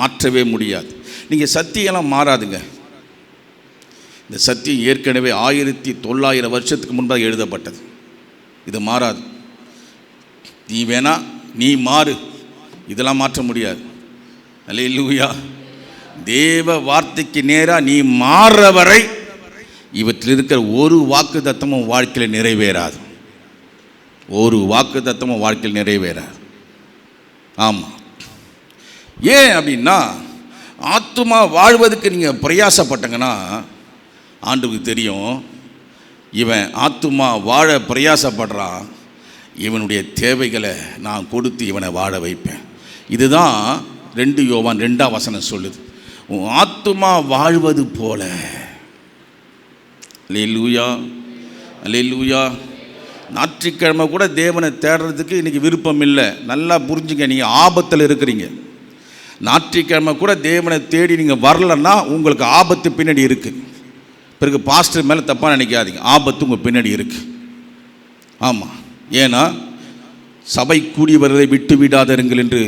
மாற்றவே முடியாது. நீங்கள் சத்தியெல்லாம் மாறாதுங்க. இந்த சத்தியம் ஏற்கனவே ஆயிரத்தி தொள்ளாயிரம் வருஷத்துக்கு முன்பாக எழுதப்பட்டது. இது மாறாது. நீ வேணா நீ மாறு. இதெல்லாம் மாற்ற முடியாது. அல்லேலூயா. தேவ வார்த்தைக்கு நேராக நீ மாறுற வரை இவற்றில் இருக்கிற ஒரு வாக்கு தத்தமும் வாழ்க்கையில் நிறைவேறாது. ஒரு வாக்கு தத்தமும் வாழ்க்கையில் நிறைவேறாது. ஆமாம் ஏன் அப்படின்னா ஆத்துமா வாழ்வதற்கு நீங்கள் பிரயாசப்பட்டங்கன்னா ஆண்டுக்கு தெரியும் இவன் ஆத்துமா வாழ பிரயாசப்படுறான் இவனுடைய தேவைகளை நான் கொடுத்து இவனை வாழ வைப்பேன். இதுதான் ரெண்டு யோவான் ரெண்டாம் வசனம் சொல்லுது. உன் ஆத்துமா வாழ்வது போல. லூயா லூயா ஞாயிற்றுக்கிழமை கூட தேவனை தேடுறதுக்கு இன்றைக்கி விருப்பம் இல்லை. நல்லா புரிஞ்சுங்க நீங்கள் ஆபத்தில் இருக்கிறீங்க. ஞாயிற்றுக்கிழமை கூட தேவனை தேடி நீங்கள் வரலன்னா உங்களுக்கு ஆபத்து பின்னாடி இருக்குது பிறகு பாஸ்டர் மேலே தப்பாக நினைக்காதீங்க. ஆபத்து உங்கள் பின்னாடி இருக்குது ஆமாம் ஏன்னா சபை கூடி வருவதை விட்டு விடாதருங்கள் என்று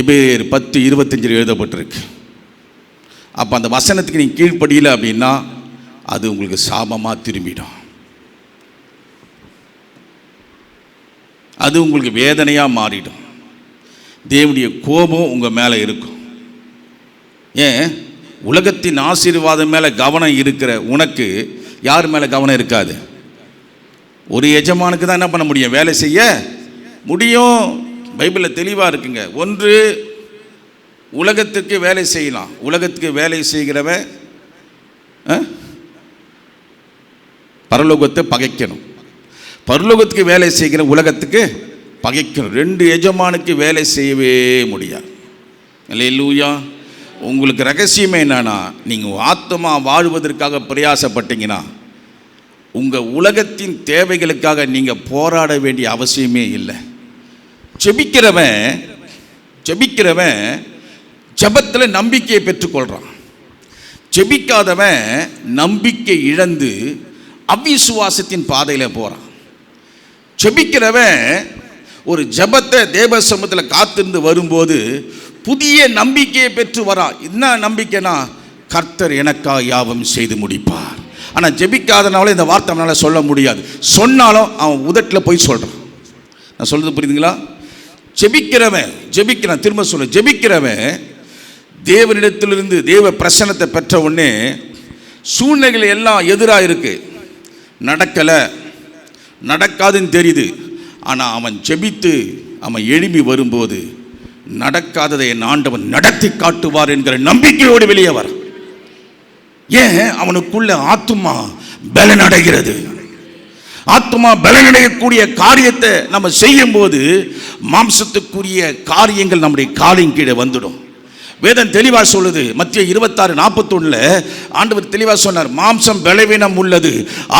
எபேர் பத்து இருபத்தஞ்சில் எழுதப்பட்டிருக்கு. அப்போ அந்த வசனத்துக்கு நீங்கள் கீழ்ப்படியில் அப்படின்னா அது உங்களுக்கு சாபமாக திரும்பிடும். அது உங்களுக்கு வேதனையாக மாறிடும். தேவனுடைய கோபம் உங்கள் மேலே இருக்கும். ஏன்? உலகத்தின் ஆசீர்வாதம் மேலே கவனம் இருக்கிற உனக்கு யார் மேலே கவனம் இருக்காது? ஒரு எஜமானுக்கு தான் என்ன பண்ண முடியும்? வேலை செய்ய முடியும். பைபிளில் தெளிவாக இருக்குங்க. ஒன்று உலகத்துக்கு வேலை செய்யலாம். உலகத்துக்கு வேலை செய்கிறவன் ஆ? பரலோகத்தை பகைக்கணும். பரலோகத்துக்கு வேலை செய்கிற உலகத்துக்கு பகைக்கணும். ரெண்டு எஜமானுக்கு வேலை செய்யவே முடியாது. லூயா உங்களுக்கு ரகசியமே என்னன்னா நீங்கள் ஆத்மா வாழ்வதற்காக பிரயாசப்பட்டீங்கன்னா உங்கள் உலகத்தின் தேவைகளுக்காக நீங்கள் போராட வேண்டிய அவசியமே இல்லை. செபிக்கிறவன் ஜெபிக்கிறவன் ஜெபத்தில் நம்பிக்கையை பெற்றுக்கொள்கிறான் ஜெபிக்காதவன் நம்பிக்கை இழந்து அவிசுவாசத்தின் பாதையில் போகிறான் ஜெபிக்கிறவன் ஒரு ஜெபத்தை தேவ சமூகத்தில் காத்திருந்து வரும்போது புதிய நம்பிக்கையை பெற்று வரான் என்ன நம்பிக்கைனா கர்த்தர் எனக்காக யாவம் செய்து முடிப்பார். ஆனால் ஜெபிக்காதனால இந்த வார்த்தை அவனால் சொல்ல முடியாது. சொன்னாலும் அவன் உதட்டில் போய் சொல்கிறான் நான் சொல்கிறது புரியுதுங்களா? ஜெபிக்கிறவன் ஜெபிக்கிறான் திரும்ப சொல்ல ஜெபிக்கிறவன் தேவனிடத்திலிருந்து தேவ பிரசனத்தை பெற்ற உடனே சூழ்நிலைகள் எல்லாம் எதிராக இருக்குது நடக்கலை. நடக்காதுன்னு தெரியுது. ஆனால் அவன் ஜெபித்து அவன் எழுப்பி வரும்போது நடக்காததை என் ஆண்டவன் நடத்தி காட்டுவார் என்கிற நம்பிக்கையோடு வெளியே வர. ஏன்? அவனுக்குள்ள ஆத்துமா பலனடைகிறது. ஆத்மா பலனடையக்கூடிய காரியத்தை நம்ம செய்யும்போது மாம்சத்துக்குரிய காரியங்கள் நம்முடைய காலின் கீழே வந்துடும். வேதம் தெளிவாக சொல்லுது. மத்திய இருபத்தாறு நாற்பத்தொன்னுல ஆண்டவர் தெளிவாக சொன்னார் மாம்சம் பலவீனம் உள்ளது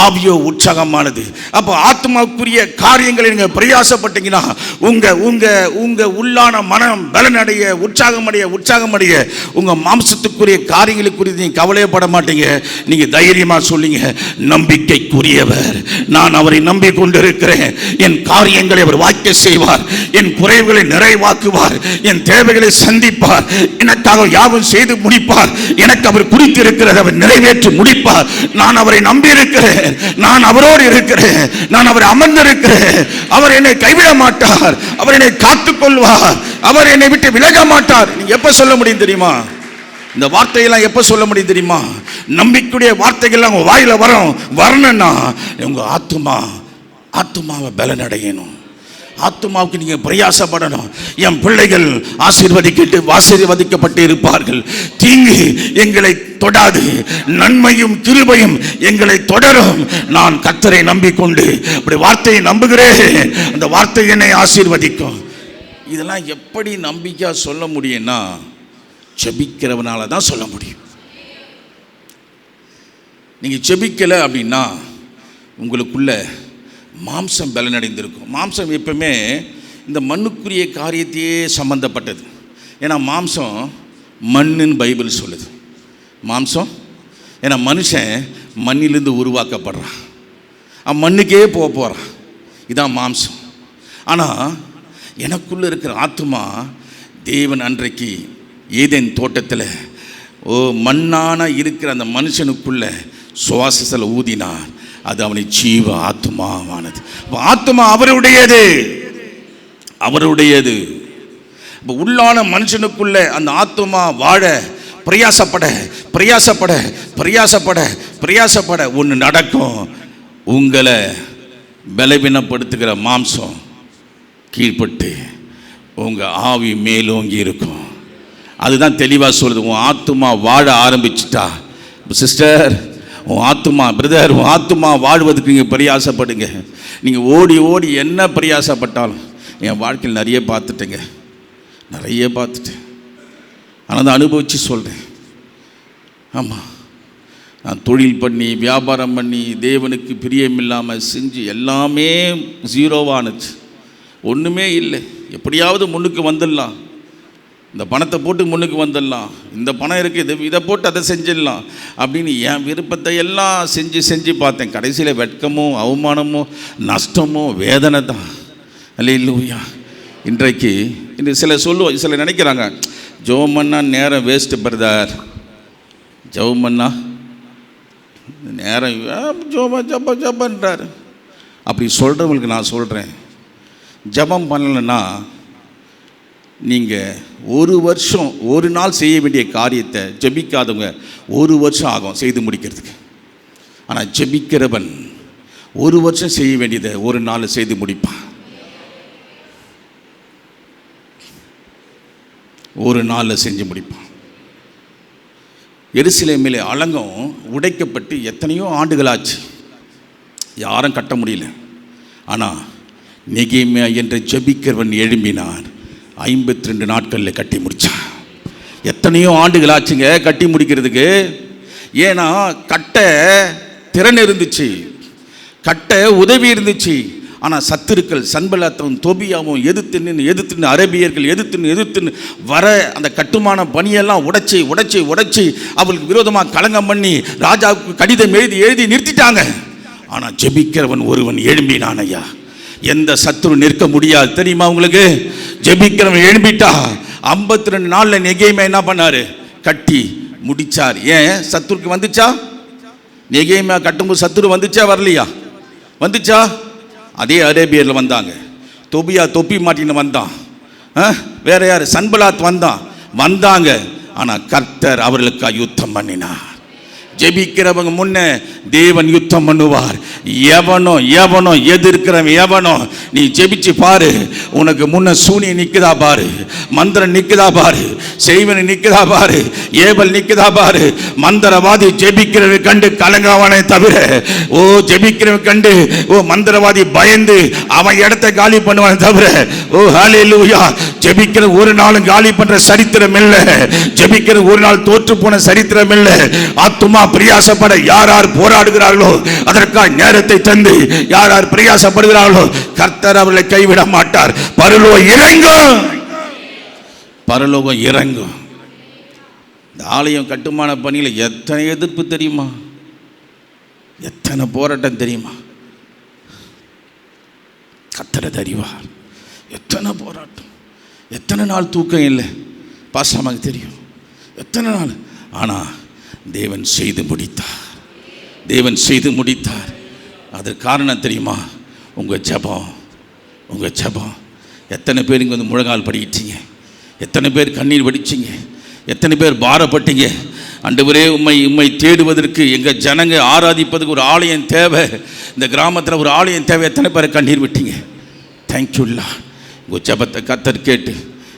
ஆவியோ உற்சாகமானது. அப்போ ஆத்மாவுக்குரிய காரியங்களை நீங்கள் பிரயாசப்பட்டீங்கன்னா உங்கள் உங்கள் உங்கள் உள்ளான மனம் பலனடைய உற்சாகமடைய உற்சாகமடைய உங்கள் மாம்சத்துக்குரிய காரியங்களுக்கு குறித்து நீங்கள் கவலையப்பட மாட்டீங்க. நீங்கள் தைரியமாக சொல்லிங்க நம்பிக்கைக்குரியவர் நான் அவரை நம்பி கொண்டிருக்கிறேன் என் காரியங்களை அவர் வாய்க்க செய்வார். என் குறைவுகளை நிறைவாக்குவார். என் தேவைகளை சந்திப்பார். எனக்காக யாவும் செய்து முடிப்பார். எனக்கு அவர் குறித்திருக்கிறது அவர் நிறைவேற்றி முடிப்பார். நான் அவரை நம்பி இருக்கிறேன் நான் அவரோடு இருக்கிறேன். நான் அவர் அமர்ந்திருக்கிறேன். அவர் என்னை கைவிட மாட்டார். அவர் என்னை காத்துக் கொள்வார். அவர் என்னை விட்டு விலக மாட்டார். எப்ப சொல்ல முடியும் தெரியுமா? இந்த வார்த்தையெல்லாம் எப்ப சொல்ல முடியும் தெரியுமா? நம்பிக்கையுடைய வார்த்தைகள்லாம் உங்க வாயில வரும். வரணும்னா உங்க ஆத்துமா ஆத்துமாவை பலனடையணும். ஆத்துமாவுக்கு நீங்கள் பிரயாசப்படணும். என் பிள்ளைகள் ஆசீர்வதிக்கிட்டு ஆசீர்வதிக்கப்பட்டு இருப்பார்கள். தீங்கு எங்களை தொடாது. நன்மையும் கிருபையும் எங்களை தொடரும். நான் கத்தரை நம்பிக்கொண்டு அப்படி வார்த்தையை நம்புகிறேன். அந்த வார்த்தை என்னை ஆசீர்வதிக்கும். இதெல்லாம் எப்படி நம்பிக்கையாக சொல்ல முடியும்னா செபிக்கிறவனால தான் சொல்ல முடியும். நீங்கள் செபிக்கலை அப்படின்னா உங்களுக்குள்ள மாம்சம் பலனடைந்திருக்கும். மாம்சம் எப்பவுமே இந்த மண்ணுக்குரிய காரியத்தையே சம்பந்தப்பட்டது. ஏன்னா மாம்சம் மண்ணுன்னு பைபிள் சொல்லுது. மாம்சம்? ஏன்னா மனுஷன் மண்ணிலிருந்து உருவாக்கப்படுறான். அவன் மண்ணுக்கே போக போகிறான் இதான் மாம்சம். ஆனால் எனக்குள்ளே இருக்கிற ஆத்மா தேவன் அன்றைக்கு ஏதேன் தோட்டத்தில் ஓ மண்ணான இருக்கிற அந்த மனுஷனுக்குள்ள சுவாசத்தில் ஊதினார் அது அவனை ஜீவ ஆத்மாவானது ஆத்மா அவருடையது. அவருடையது. இப்போ உள்ளான மனுஷனுக்குள்ள அந்த ஆத்மா வாழ பிரயாசப்பட பிரயாசப்பட பிரயாசப்பட பிரயாசப்பட ஒன்று நடக்கும். உங்களை பலவீனப்படுத்துகிற மாம்சம் கீழ்ப்பட்டு உங்கள் ஆவி மேலோங்கி இருக்கும். அதுதான் தெளிவாக சொல்லுது. உன் ஆத்துமா வாழ ஆரம்பிச்சிட்டா. சிஸ்டர் உன் ஆத்துமா பிரதர் உன் ஆத்துமா வாழ்வதுக்கு நீங்கள் பிரயாசப்படுங்க. நீங்கள் ஓடி ஓடி என்ன பிரயாசப்பட்டாலும் என் வாழ்க்கையில் நிறைய பார்த்துட்டேங்க. நிறைய பார்த்துட்டேன். ஆனால் தான் அனுபவித்து சொல்கிறேன் ஆமாம் நான் தொழில் பண்ணி வியாபாரம் பண்ணி தேவனுக்கு பிரியமில்லாமல் செஞ்சு எல்லாமே ஜீரோவானுச்சு ஒன்றுமே இல்லை. எப்படியாவது முன்னுக்கு வந்துடலாம். இந்த பணத்தை போட்டு முன்னுக்கு வந்துடலாம். இந்த பணம் இருக்குது இது இதை போட்டு அதை செஞ்சிடலாம். அப்படின்னு என் விருப்பத்தை எல்லாம் செஞ்சு செஞ்சு பார்த்தேன். கடைசியில் வெட்கமோ அவமானமோ நஷ்டமோ வேதனை தான். அல்லையா இன்றைக்கு இன்னும் சில சொல்லுவோம் சில நினைக்கிறாங்க. ஜோமன்னா நேரம் வேஸ்ட்டு பிரதார் ஜவுமன்னா நேரம் ஆ, ஜோபா ஜப்பா ஜப்பான்றார் அப்படி சொல்கிறவங்களுக்கு நான் சொல்கிறேன் ஜெபம் பண்ணலைன்னா நீங்கள் ஒரு வருஷம் ஒரு நாள் செய்ய வேண்டிய காரியத்தை ஜெபிக்காதவங்க ஒரு வருஷம் ஆகும் செய்து முடிக்கிறதுக்கு. ஆனால் ஜெபிக்கிறவன் ஒரு வருஷம் செய்ய வேண்டியதை ஒரு நாள் செய்து முடிப்பான். ஒரு நாளில் செஞ்சு முடிப்பான். எருசலேமிலே அலங்கம் உடைக்கப்பட்டு எத்தனையோ ஆண்டுகளாச்சு. யாரும் கட்ட முடியல. ஆனால் நெகிமையா என்று ஜெபிக்கிறவன் எழும்பினான். ஐம்பத்தி ரெண்டு நாட்களில் கட்டி முடித்தான் எத்தனையோ ஆண்டுகளாச்சுங்க கட்டி முடிக்கிறதுக்கு. ஏன்னா கட்டை திறன் இருந்துச்சு. கட்ட உதவி இருந்துச்சு. ஆனால் சத்துருக்கள் சன்பலாத்தவும் தொபியாவும் எதிர்த்து நின்று எதிர்த்து நின்று அரபியர்கள் எதிர்த்து நின்று எதிர்த்து நின்று வர அந்த கட்டுமான பணியெல்லாம் உடைச்சி உடைச்சி உடைச்சி அவளுக்கு விரோதமாக களங்கம் பண்ணி ராஜாவுக்கு கடிதம் எழுதி எழுதி நிறுத்திட்டாங்க. ஆனால் ஜெபிக்கிறவன் ஒருவன் எழும்பினான் ஐயா. எந்த சத்துரு நிற்க முடியாது தெரியுமா உங்களுக்கு? ஜெபிக்கிறவன் எழுப்பிட்டா ஐம்பத்தி ரெண்டு நாளில் நெகைமை என்ன பண்ணாரு? கட்டி முடிச்சார். ஏன்? சத்துருக்கு வந்துச்சா? நெகைமா கட்டும்போது சத்துரு வந்துச்சா வரலையா? வந்துச்சா? அதே அரேபியரில் வந்தாங்க. தொபியா தொப்பி மாட்டின்னு வந்தான். ஆ? வேற யார்? சன்பலாத் வந்தான். வந்தாங்க. ஆனால் கர்த்தர் அவர்களுக்காக யுத்தம் பண்ணினார். ஜெபிக்கிறவங்க முன்ன தேவன் யுத்தம் பண்ணுவார். எவனோ எவனோ எதிர்க்கிறவன் எவனோ நீ ஜெபிச்சு பாரு. உனக்கு முன்ன சூனிய நிற்குதா பாரு. மந்திரம் நிற்குதா பாரு. செய்வன் நிற்குதா பாரு. ஏவல் நிற்குதா பாரு. மந்திரவாதி ஜெபிக்கிறவன் கண்டு கலங்காவனை தவிர ஓ ஜெபிக்கிறவன் கண்டு ஓ மந்திரவாதி பயந்து அவன் இடத்தை காலி பண்ணுவானே தவிர ஓ ஹalleluya. ஜெபிக்கிற ஒரு நாளும் காலி பண்ற சரித்திரம் இல்ல. ஜெபிக்கிற ஒரு நாள் தோற்று போன சரித்திரம் இல்ல. ஆத்துமா பிரியாசப்பட யார் யார் போராடுகிறார்களோ அதற்காக நேரத்தை தந்து யார் யார் பிரியாசப்படுகிறார்களோ கர்த்தர் அவர்களை கைவிட மாட்டார். பரலோகம் இறங்கும். பரலோகம் இறங்கும். இந்த ஆலயம் கட்டுமான பணியில் எத்தனை எதிர்ப்பு தெரியுமா? எத்தனை போராட்டம் தெரியுமா? கத்தரை தெரிவார். எத்தனை போராட்டம்? எத்தனை நாள் தூக்கம் இல்லை? பாசமாக தெரியும். எத்தனை நாள்? ஆனால் தேவன் செய்து முடித்தார். தேவன் செய்து முடித்தார். அதற்கு காரணம் தெரியுமா? உங்கள் ஜெபம். உங்கள் ஜெபம். எத்தனை பேர் இங்கே வந்து முழங்கால் படிக்கிட்டீங்க எத்தனை பேர் கண்ணீர் வடிச்சிங்க? எத்தனை பேர் பாரப்பட்டீங்க? ஒரே உண்மை உண்மை தேடுவதற்கு எங்கள் ஜனங்க ஆராதிப்பதுக்கு ஒரு ஆலயம் தேவை. இந்த கிராமத்தில் ஒரு ஆலயம் தேவை. எத்தனை பேர் கண்ணீர் விட்டீங்க? தேங்க்யூல்லா உங்கள் ஜெபத்தை கத்தர் கேட்டு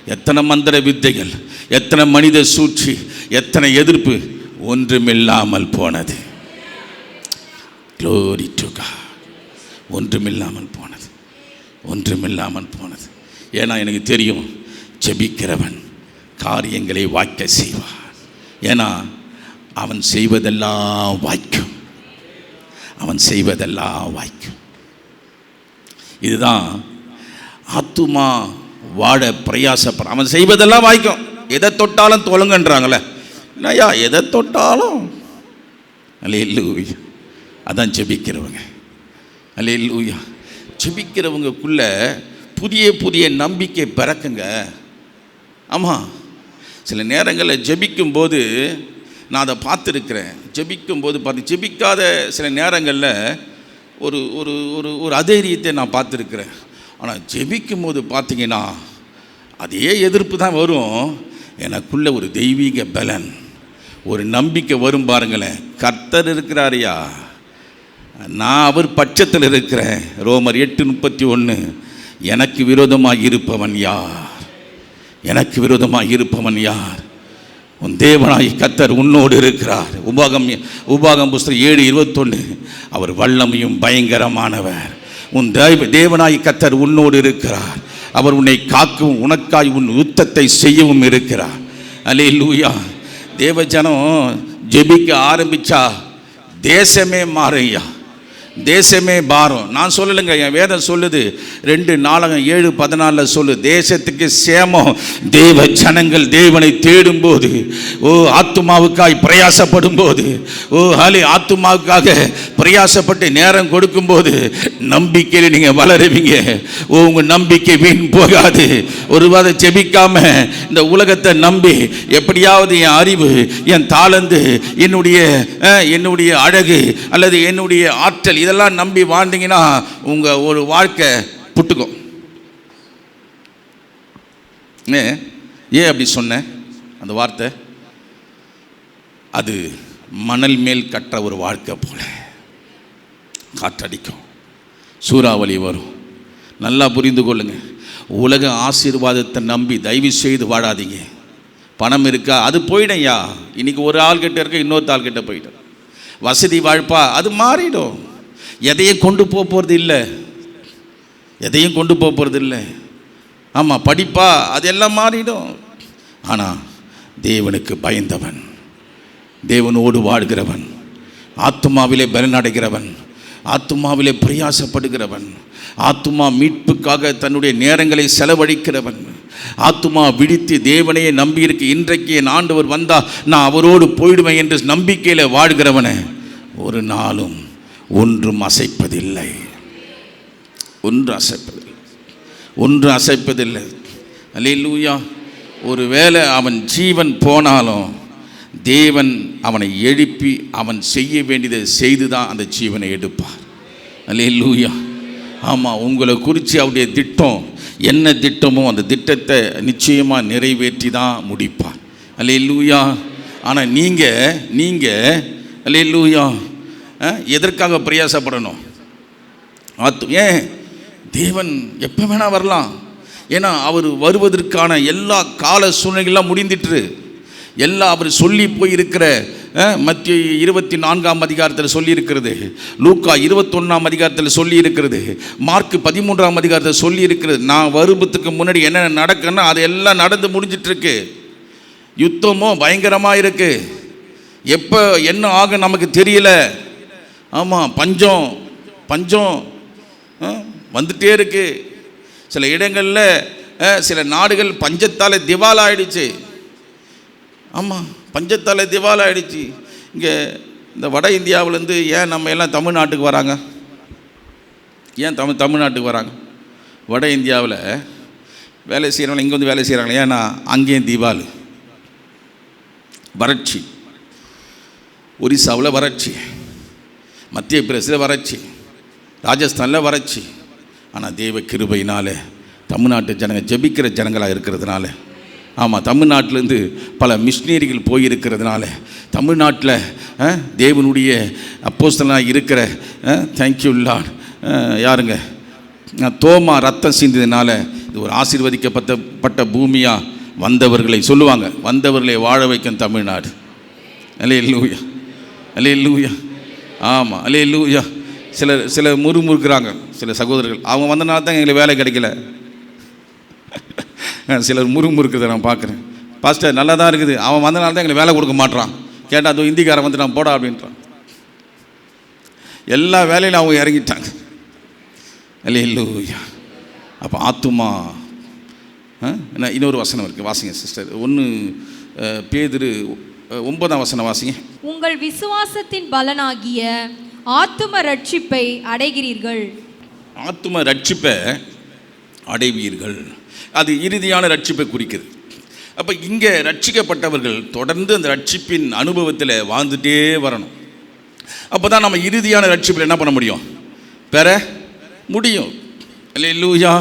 எத்தனை மந்திர வித்தைகள் எத்தனை மனித சூழ்ச்சி எத்தனை எதிர்ப்பு ஒன்றுமில்லாமல் போனது. க்ளோரி டுகா ஒன்றுமில்லாமல் போனது. ஒன்றுமில்லாமல் போனது. ஏன்னா எனக்கு தெரியும் ஜெபிக்கிறவன் காரியங்களை வாய்க்க செய்வான். ஏன்னா அவன் செய்வதெல்லாம் வாய்க்கும். அவன் செய்வதெல்லாம் வாய்க்கும். இதுதான் ஆத்துமா வாட பிரயாசப்பட அவன் செய்வதெல்லாம் வாய்க்கும். எதை தொட்டாலும் தொழுங்கன்றாங்களே. இல்லையா எதை தொட்டாலும்? அல்லேலூயா. அதான் ஜெபிக்கிறவங்க. அல்லேலூயா. ஜெபிக்கிறவங்கக்குள்ள புதிய புதிய நம்பிக்கை பிறக்குங்க. ஆமாம் சில நேரங்களில் ஜெபிக்கும் போது நான் அதை பார்த்துருக்கிறேன். ஜெபிக்கும் போது பார்த்து ஜெபிக்காத சில நேரங்களில் ஒரு ஒரு ஒரு ஒரு அதைரியத்தை நான் பார்த்துருக்குறேன். ஆனால் ஜெபிக்கும் போது பார்த்தீங்கன்னா அதே எதிர்ப்பு தான் வரும். எனக்குள்ள ஒரு தெய்வீக பலன் ஒரு நம்பிக்கை வரும் பாருங்களேன். கர்த்தர் இருக்கிறாரியா நான் அவர் பட்சத்தில் இருக்கிறேன். ரோமர் எட்டு முப்பத்தி ஒன்று எனக்கு விரோதமாக இருப்பவன் யார்? எனக்கு விரோதமாக இருப்பவன் யார்? உன் தேவனாய் கத்தர் உன்னோடு இருக்கிறார். உபாகம் உபாகம் புஸ்தகம் ஏழு இருபத்தொன்று அவர் வல்லமையும் பயங்கரமானவர். உன் தேவ தேவனாய் கத்தர் உன்னோடு இருக்கிறார். அவர் உன்னை காக்கவும் உனக்காய் உன் யுத்தத்தை செய்யவும் இருக்கிறார். அலே லூயா தேவஜனம் ஜெபிக்க ஆரம்பிச்சா தேசமே மாறையா தேசமே பாரம். நான் சொல்லலைங்க என் வேதம் சொல்லுது. ரெண்டு நாலகம் ஏழு பதினாலில் சொல்லு தேசத்துக்கு சேமம். தேவ ஜனங்கள் தேவனை தேடும்போது ஓ ஆத்துமாவுக்காய் பிரயாசப்படும் போது ஓ ஹாலி ஆத்துமாவுக்காக பிரயாசப்பட்டு நேரம் கொடுக்கும்போது நம்பிக்கையில் நீங்கள் வளருவீங்க. ஓ உங்கள் நம்பிக்கை வீண் போகாது. ஒரு வாத ஜெபிக்காம இந்த உலகத்தை நம்பி எப்படியாவது என் அறிவு என் தாளந்து என்னுடைய என்னுடைய அழகு அல்லது என்னுடைய ஆற்றல் இதெல்லாம் நம்பி வாழ்ந்தீங்கன்னா உங்கள் ஒரு வாழ்க்கை புட்டுக்கும். ஏன் ஏன் அப்படி சொன்னேன் அந்த வார்த்தை? அது மணல் மேல் கற்ற ஒரு வாழ்க்கை போல. காற்றடிக்கும். சூறாவளி வரும். நல்லா புரிந்து கொள்ளுங்கள் உலக ஆசீர்வாதத்தை நம்பி தயவு செய்து வாழாதீங்க. பணம் இருக்கா? அது போயிடையா இன்னைக்கு ஒரு ஆள்கிட்ட இருக்க இன்னொருத்த ஆள்கிட்ட வசதி வாழ்ப்பா அது மாறிடும். எதையும் கொண்டு போக போகிறது இல்லை. எதையும் கொண்டு போக போகிறது இல்லை. ஆமாம் படிப்பா அதெல்லாம் மாறிடும். ஆனால் தேவனுக்கு பயந்தவன். தேவனோடு வாழ்கிறவன். ஆத்துமாவிலே பலனடைகிறவன். ஆத்துமாவிலே பிரயாசப்படுகிறவன். ஆத்துமா மீட்புக்காக தன்னுடைய நேரங்களை செலவழிக்கிறவன். ஆத்துமா விழித்து தேவனையே நம்பியிருக்கு. இன்றைக்கு என் ஆண்டவர் வந்தால் நான் அவரோடு போயிடுவேன் என்று நம்பிக்கையில் வாழ்கிறவனை. ஒரு நாளும் ஒன்றும் அசைப்பதில்லை. ஒன்று அசைப்பதில்லை. ஒன்று அசைப்பதில்லை. அல்லேலூயா. ஒருவேளை அவன் ஜீவன் போனாலும் தேவன் அவனை எழுப்பி அவன் செய்ய வேண்டியதை செய்து தான் அந்த ஜீவனை எடுப்பார். அல்லேலூயா. ஆமாம் உங்களை குறித்து அவருடைய திட்டம் என்ன திட்டமோ அந்த திட்டத்தை நிச்சயமாக நிறைவேற்றி தான் முடிப்பார். அல்லேலூயா. ஆனால் நீங்கள் நீங்கள் அல்லேலூயா. லூயா எதற்காக பிரயாசப்படணும்? ஆத்து ஏன்? தேவன் எப்போ வேணால் வரலாம். ஏன்னா அவர் வருவதற்கான எல்லா கால சூழ்நிலைகள்லாம் முடிந்திட்டு எல்லாம் அவர் சொல்லி போயிருக்கிற மத்திய இருபத்தி நான்காம் அதிகாரத்தில் சொல்லியிருக்கிறது. லூக்கா இருபத்தொன்னாம் அதிகாரத்தில் சொல்லியிருக்கிறது. மார்க் பதிமூன்றாம் அதிகாரத்தில் சொல்லியிருக்கிறது. நான் வருபத்துக்கு முன்னாடி என்னென்ன நடக்குன்னா அது எல்லாம் நடந்து முடிஞ்சிட்ருக்கு. யுத்தமும் பயங்கரமாக இருக்குது எப்போ என்ன ஆகும் நமக்கு தெரியல. ஆமாம் பஞ்சம் பஞ்சம். ஆ, வந்துட்டே இருக்கு. சில இடங்களில் ஆ, சில நாடுகள் பஞ்சத்தால் திவால் ஆயிடுச்சு ஆமாம் பஞ்சத்தால் திவால் ஆயிடுச்சு இங்கே இந்த வட இந்தியாவிலேருந்து ஏன் நம்ம எல்லாம் தமிழ்நாட்டுக்கு வராங்க? ஏன் தமிழ் தமிழ்நாட்டுக்கு வராங்க? வட இந்தியாவில் வேலை செய்கிறவங்க இங்கே வந்து வேலை செய்கிறாங்க ஏன்னா அங்கேயும் தீபாவளி வறட்சி. ஒரிசாவில் வறட்சி. மத்திய பிரதேசத்தில் வறட்சி ராஜஸ்தானில் வறட்சி. ஆனால் தேவ கிருபையினால் தமிழ்நாட்டு ஜனங்க ஜெபிக்கிற ஜனங்களாக இருக்கிறதுனால ஆமாம் தமிழ்நாட்டிலேருந்து பல மிஷினரிகள் போயிருக்கிறதுனால தமிழ்நாட்டில் தேவனுடைய அப்போஸ்தலனாக இருக்கிற தேங்க்யூ லார்ட் யாருங்க? தோமா ரத்தம் சிந்ததுனால இது ஒரு ஆசீர்வதிக்கப்பட்ட பட்ட பூமியாக வந்தவர்களை சொல்லுவாங்க வந்தவர்களை வாழ வைக்கும் தமிழ்நாடு. அலே லூயா அலே லூயா ஆமாம் அலே லூயா சிலர் சில முறுமுறுக்கிறாங்க சில சகோதரர்கள். அவங்க வந்தனால தான் எங்களுக்கு வேலை கிடைக்கல. சிலர் முறுமுறுக்கிறத நான் பார்க்குறேன். பாஸ்டர் நல்லா தான் இருக்குது. அவன் வந்தனால தான் எங்களுக்கு வேலை கொடுக்க மாட்றான். கேட்டால் அது இந்திக்காரன் வந்து நான் போடா அப்படின்றான். எல்லா வேலையிலும் அவங்க இறங்கிட்டாங்க. அலே லூயா அப்போ ஆத்துமா ஆ? என்ன இன்னொரு வசனம் இருக்குது வாசிங்க சிஸ்டர். ஒன்று பேதிரு ஒன்பதாம் வசனம் வாசிங்க. உங்கள் விசுவாசத்தின் பலனாகிய ஆத்தும ரட்சிப்பை அடைகிறீர்கள். ஆத்தும ரட்சிப்பை அடைவீர்கள். அது இறுதியான ரட்சிப்பை குறிக்குது. அப்போ இங்கே ரட்சிக்கப்பட்டவர்கள் தொடர்ந்து அந்த ரட்சிப்பின் அனுபவத்தில் வாழ்ந்துட்டே வரணும். அப்போ தான் நம்ம இறுதியான ரட்சிப்பில் என்ன பண்ண முடியும்? பெற முடியும். இல்லை லூயா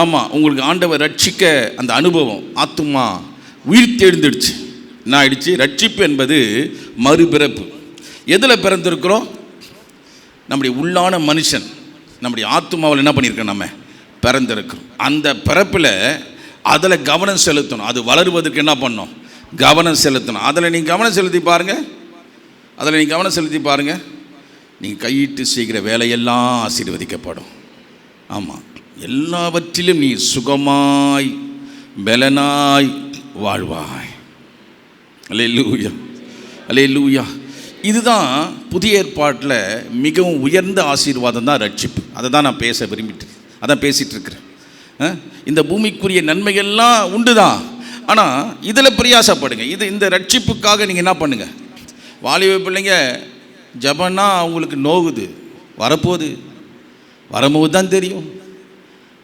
ஆமாம் உங்களுக்கு ஆண்டவர் ரட்சிக்க அந்த அனுபவம் ஆத்துமா உயிர் தெழுந்துடுச்சு என்ன ஆயிடுச்சு ரட்சிப்பு என்பது மறுபிறப்பு. எதில் பிறந்திருக்கிறோம்? நம்முடைய உள்ளான மனுஷன் நம்முடைய ஆத்துமாவில் என்ன பண்ணியிருக்கோம் நம்ம? பிறந்திருக்கிறோம். அந்த பிறப்பில் அதில் கவனம் செலுத்தணும். அது வளருவதற்கு என்ன பண்ணும் கவனம் செலுத்தணும். அதில் நீங்கள் கவனம் செலுத்தி பாருங்கள் அதில் நீங்கள் கவனம் செலுத்தி பாருங்கள் நீங்கள் கையிட்டு செய்கிற வேலையெல்லாம் ஆசீர்வதிக்கப்படும். ஆமாம் எல்லாவற்றிலும் நீ சுகமாய் பலனாய் வாழ்வாய். அலே லூயா அலே லூயா இதுதான் புதிய ஏற்பாட்டில் மிகவும் உயர்ந்த ஆசீர்வாதம் தான் ரட்சிப்பு. அதை தான் நான் பேச விரும்பிட்டு அதான் பேசிகிட்டு இருக்கிறேன் இந்த பூமிக்குரிய நன்மைகள்லாம் உண்டு தான் ஆனால் இதில் பிரியாசப்படுங்க. இது இந்த ரட்சிப்புக்காக நீங்கள் என்ன பண்ணுங்கள் வாலிப பிள்ளைங்க ஜபன்னா அவங்களுக்கு நோகுது. வரப்போகுது. வரும்போது தான் தெரியும்.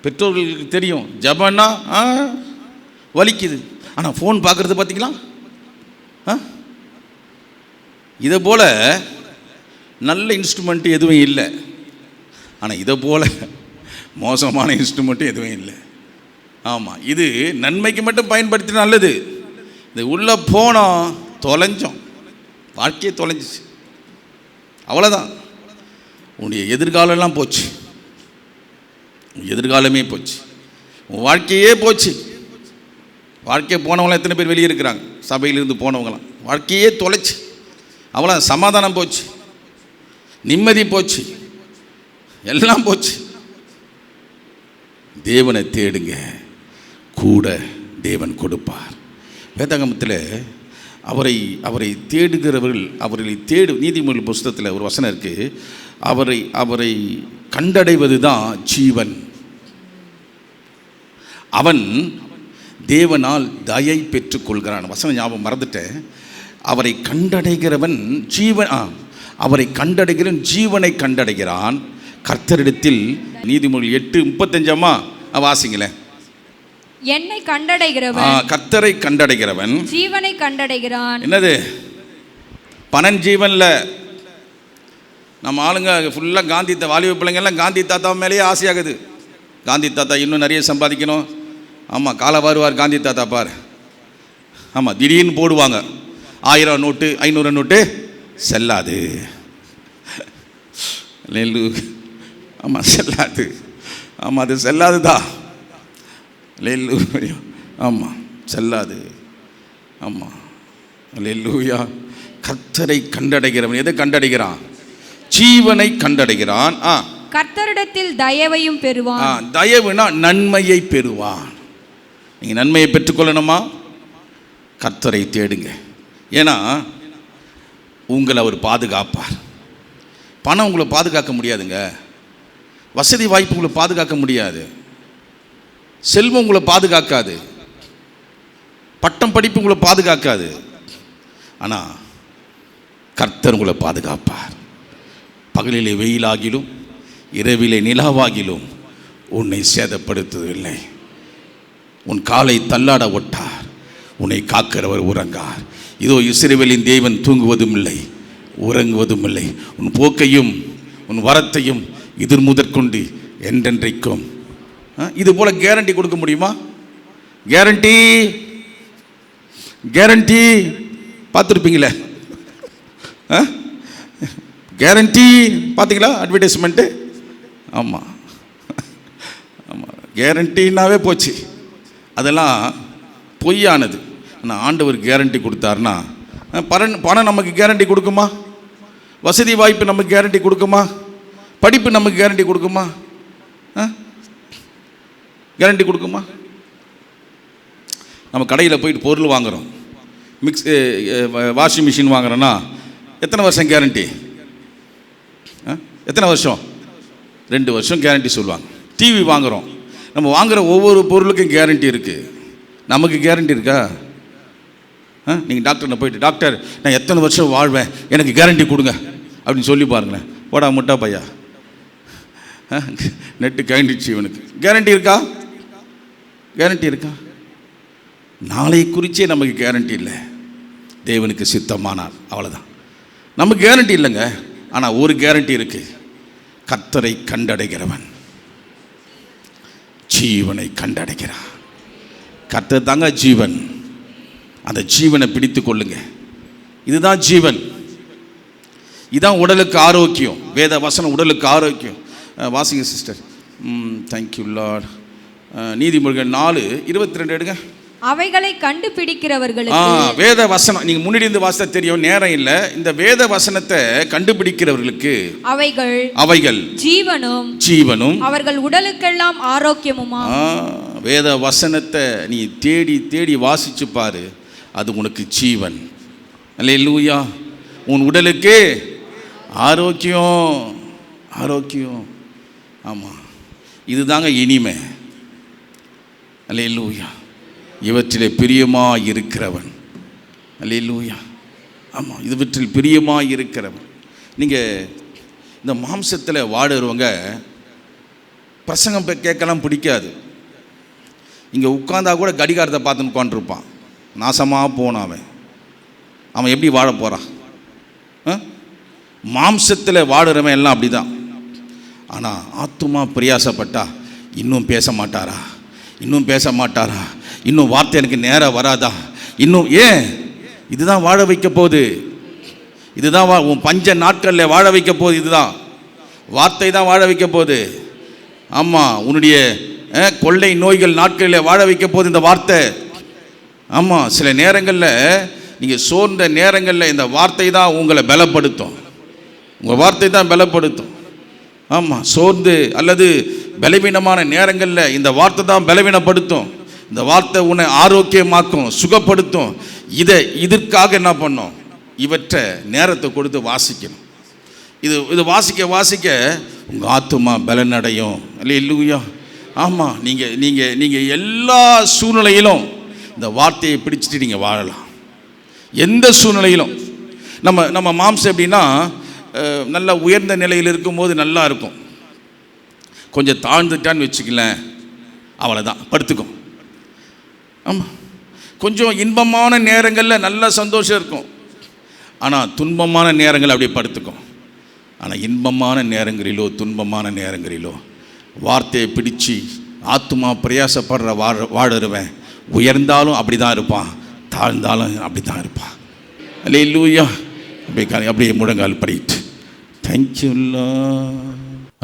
பெற்றோர்களுக்கு தெரியும். ஜபன்னா ஆ வலிக்குது. ஆனால் ஃபோன் பார்க்குறது பார்த்திங்களா இதை போல் நல்ல இன்ஸ்ட்ருமெண்ட்டு எதுவும் இல்லை. ஆனால் இதை போல் மோசமான இன்ஸ்ட்ருமெண்ட்டும் எதுவும் இல்லை. ஆமாம் இது நன்மைக்கு மட்டும் பயன்படுத்தி நல்லது. இது உள்ளே போனோம் தொலைஞ்சோம். வாழ்க்கையே தொலைஞ்சிச்சு. அவ்வளோதான் உன்னுடைய எதிர்காலம்லாம் போச்சு. உன் எதிர்காலமே போச்சு. உன் வாழ்க்கையே போச்சு. வாழ்க்கையை போனவங்களாம் எத்தனை பேர் வெளியே இருக்கிறாங்க? சபையிலிருந்து போனவங்களாம். வாழ்க்கையே தொலைச்சு. அவ்வளோ சமாதானம் போச்சு. நிம்மதி போச்சு. எல்லாம் போச்சு. தேவனை தேடுங்க. கூட தேவன் கொடுப்பார். வேதாகமத்தில் அவரை அவரை தேடுகிறவர்கள் அவர்களை தேடு நீதிமொழி புஸ்தகத்தில் ஒரு வசனம் இருக்குது அவரை அவரை கண்டடைவது தான் ஜீவன். அவன் தேவனால் தயை பெற்றுக்கொள்கிறான். வசனம் ஞாபகம் மறந்துட்டேன் அவரை கண்டடைகிறவன் ஜீவன் அவரை கண்டடைகிறவன் ஜீவனை கண்டடைகிறான். கர்த்தரிடத்தில் நீதிமொழி எட்டு முப்பத்தஞ்சாமா? ஆ, வாசிங்களேன். என்னை கண்டடைகிறவன் கர்த்தரை கண்டடைகிறவன் ஜீவனை கண்டடைகிறான். என்னது? பணன் ஜீவனில். நம்ம ஆளுங்க ஃபுல்லாக காந்தி வாலிப பிள்ளைங்கெல்லாம் காந்தி தாத்தா மேலேயே ஆசையாகுது. காந்தி தாத்தா இன்னும் நிறைய சம்பாதிக்கணும். ஆமாம் காலை வருவார் காந்தி தாத்தா பார். ஆமாம் திடீர்னு போடுவாங்க. ஆயிரம் நோட்டு ஐநூறு நோட்டு செல்லாது. நெல்லு ஆமாம் செல்லாது. ஆமாம் அது செல்லாதுதா. நெல்லு ஆமாம் செல்லாது. ஆமாம் அல்லேலூயா கர்த்தரை கண்டடைகிறவன் எதை கண்டடைகிறான்? ஜீவனை கண்டடைகிறான். ஆ. கர்த்தரிடத்தில் தயவையும் பெறுவான். தயவுனா நன்மையை பெறுவான். நீங்கள் நன்மையை பெற்றுக்கொள்ளணுமா? கர்த்தரை தேடுங்க. ஏன்னா உங்களை அவர் பாதுகாப்பார். பணம் உங்களை பாதுகாக்க முடியாதுங்க. வசதி வாய்ப்பு உங்களை பாதுகாக்க முடியாது. செல்வம் உங்களை பாதுகாக்காது. பட்டம் படிப்பு உங்களை பாதுகாக்காது. ஆனால் கர்த்தர் உங்களை பாதுகாப்பார். பகலிலே வெயிலாகிலும் இரவிலே நிலாவாகிலும் உன்னை சேதப்படுத்துவதில்லை. உன் காலை தள்ளாட ஒட்டார். உன்னை காக்கிறவர் உறங்கார். இதோ இஸ்ரவேலின் தேவன் தூங்குவதும் இல்லை உறங்குவதும் இல்லை. உன் போக்கையும் உன் வரத்தையும் எதிர் முதற்கொண்டு என்றென்றைக்கும். ஆ, இது போல கேரண்டி கொடுக்க முடியுமா? கேரண்டி கேரண்டி பார்த்துருப்பீங்களே. ஆ? கேரண்டி பார்த்தீங்களா அட்வர்டைஸ்மெண்ட்டு ஆமாம் ஆமாம் கேரண்டினாவே போச்சு. அதெல்லாம் பொய்யானது. ஆனால் ஆண்டவர் கேரண்டி கொடுத்தாருன்னா பணம் பணம் நமக்கு கேரண்டி கொடுக்குமா? வசதி வாய்ப்பு நமக்கு கேரண்டி கொடுக்குமா? படிப்பு நமக்கு கேரண்டி கொடுக்குமா? கேரண்டி கொடுக்குமா? நம்ம கடையில் போயிட்டு பொருள் வாங்குகிறோம் மிக்ஸ் வாஷிங் மிஷின் வாங்குறோன்னா எத்தனை வருஷம் கேரண்டி எத்தனை வருஷம்? ரெண்டு வருஷம் கேரண்டி சொல்லுவாங்க. டிவி வாங்குகிறோம் நம்ம வாங்குகிற ஒவ்வொரு பொருளுக்கும் கேரண்டி இருக்குது நமக்கு கேரண்டி இருக்கா? நீங்கள் டாக்டர்கிட்ட போயிட்டு டாக்டர் நான் எத்தனை வருஷம் வாழ்வேன்? எனக்கு கேரண்டி கொடுங்க. அப்படின்னு சொல்லி பாருங்களேன். போடா முட்டா பையா. நெட்டு கேண்டிச்சு இவனுக்கு. கேரண்டி இருக்கா? கேரண்டி இருக்கா? நாளை குறிச்சே நமக்கு கேரண்டி இல்லை. தேவனுக்கு சித்தமானார். அவ்வளோதான் நமக்கு கேரண்டி இல்லைங்க. ஆனால் ஒரு கேரண்டி இருக்குது கத்தரை கண்டடைகிறவன். ஜீவனை கண்டடைகிறான் கர்த்தர் தாங்க ஜீவன். அந்த ஜீவனை பிடித்து கொள்ளுங்க. இதுதான் ஜீவன். இதுதான் உடலுக்கு ஆரோக்கியம். வேத வசனம் உடலுக்கு ஆரோக்கியம். வாசிங்க சிஸ்டர். தேங்க்யூ லார்ட் நீதிமொழிகள் நாலு இருபத்தி ரெண்டு எடுங்க. அவைகளை கண்டுபிடிக்கிறவர்களுக்கு வேத வசனம் நீங்கள் முன்னாடி இருந்து வாசித்தா தெரியும் நேரம் இல்லை. இந்த வேத வசனத்தை கண்டுபிடிக்கிறவர்களுக்கு அவைகள் அவைகள். ஜீவனும் ஜீவனும். அவர்கள் உடலுக்கெல்லாம் ஆரோக்கியமுமா? வேத வசனத்தை நீ தேடி தேடி வாசிச்சு பாரு. அது உனக்கு ஜீவன். அல்லேலூயா. உன் உடலுக்கு ஆரோக்கியம். ஆரோக்கியம். ஆமாம் இதுதாங்க இனிமை. அல்லேலூயா. இவற்றிலே பிரியமாக இருக்கிறவன் அல்லேலூயா. ஆமாம் இவற்றில் பிரியமாக இருக்கிறவன் நீங்கள் இந்த மாம்சத்தில் வாடுறவங்க பிரசங்கம் இப்போ கேட்கலாம் பிடிக்காது. இங்கே உட்காந்தா கூட கடிகாரத்தை பார்த்துன்னு உட்காந்துருப்பான் நாசமாக போனான் அவன். அவன் எப்படி வாழ போகிறான் மாம்சத்தில் வாடுறவன் எல்லாம் அப்படி தான் ஆனால் ஆத்துமா பிரியாசப்பட்டா இன்னும் பேச மாட்டாரா? இன்னும் பேச மாட்டாரா? இன்னும் வார்த்தை எனக்கு நேராக வராதா? இன்னும் ஏன்? இதுதான் வாழ வைக்க போகுது. இதுதான் வா உன் பஞ்ச நாட்களில் வாழ வைக்க போகுது இதுதான். வார்த்தை தான் வாழ வைக்க போகுது. ஆமாம் உன்னுடைய கொள்ளை நோய்கள் நாட்களில் வாழ வைக்க போகுது இந்த வார்த்தை. ஆமாம் சில நேரங்களில் நீங்கள் சோர்ந்த நேரங்களில் இந்த வார்த்தை தான் உங்களை பலப்படுத்தும். உங்கள் வார்த்தை தான் பலப்படுத்தும். ஆமாம் சோர்ந்து அல்லது பலவீனமான நேரங்களில் இந்த வார்த்தை தான் பலவீனப்படுத்தும். இந்த வார்த்தை உன்னை ஆரோக்கியமாக்கும் சுகப்படுத்தும். இதை இதற்காக என்ன பண்ணும்? இவற்றை நேரத்தை கொடுத்து வாசிக்கணும். இது இது வாசிக்க வாசிக்க உங்கள் ஆத்துமா பலனடையும். இல்லை இல்லையா ஆமாம் நீங்கள் நீங்கள் நீங்கள் எல்லா சூழ்நிலையிலும் இந்த வார்த்தையை பிடிச்சிட்டு நீங்கள் வாழலாம். எந்த சூழ்நிலையிலும். நம்ம நம்ம மாம்சம் எப்படின்னா நல்லா நல்ல உயர்ந்த நிலையில் இருக்கும்போது நல்லா இருக்கும். கொஞ்சம் தாழ்ந்துட்டான்னு வச்சுக்கலேன் அவ்வளோதான் படுத்துக்கும் ஆமாம் கொஞ்சம் இன்பமான நேரங்களில் நல்ல சந்தோஷம் இருக்கும். ஆனால் துன்பமான நேரங்கள் அப்படியே படுத்துக்கும். ஆனால் இன்பமான நேரங்களிலோ துன்பமான நேரங்களிலோ வார்த்தையை பிடிச்சு ஆத்துமா பிரயாசப்படுற வாழ வாழறவன் உயர்ந்தாலும் அப்படி தான் இருப்பான். தாழ்ந்தாலும் அப்படி தான் இருப்பான். அல்ல லூயா அப்படியே அப்படியே முழங்கால் படிட்டு தேங்க்யூல்லா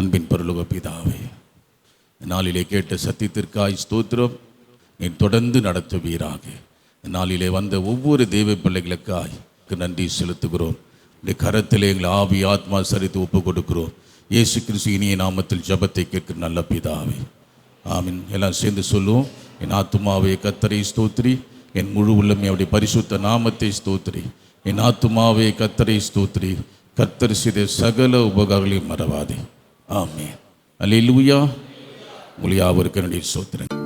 அன்பின் பொருளுக பிதாவே நாளிலே கேட்ட சத்தியத்திற்காய் ஸ்தோத்திரம். நீ தொடர்ந்து நடத்துவீராக. நாளிலே வந்த ஒவ்வொரு தெய்வ பிள்ளைகளுக்காய் நன்றி செலுத்துகிறோம். இந்த கரத்திலே எங்களை ஆவி ஆத்மா சரித்து ஒப்பு கொடுக்கிறோம் இயேசு கிறிஸ்து இனிய நாமத்தில் ஜபத்தை கேட்கிற நல்ல பிதாவே. ஆமீன். எல்லாம் சேர்ந்து சொல்லுவோம். என் ஆத்துமாவே கத்தரை ஸ்தோத்திரி. என் முழு உள்ளமை அவருடைய பரிசுத்த நாமத்தை ஸ்தோத்திரி. என் ஆத்துமாவே கத்தரை ஸ்தோத்திரி. கத்தர் செய்த சகல உபகாரங்களையும் மறவாதே. ஆமே அல்லேலூயா. உங்கள் யாவருக்கு என்னுடைய சோத்திரன்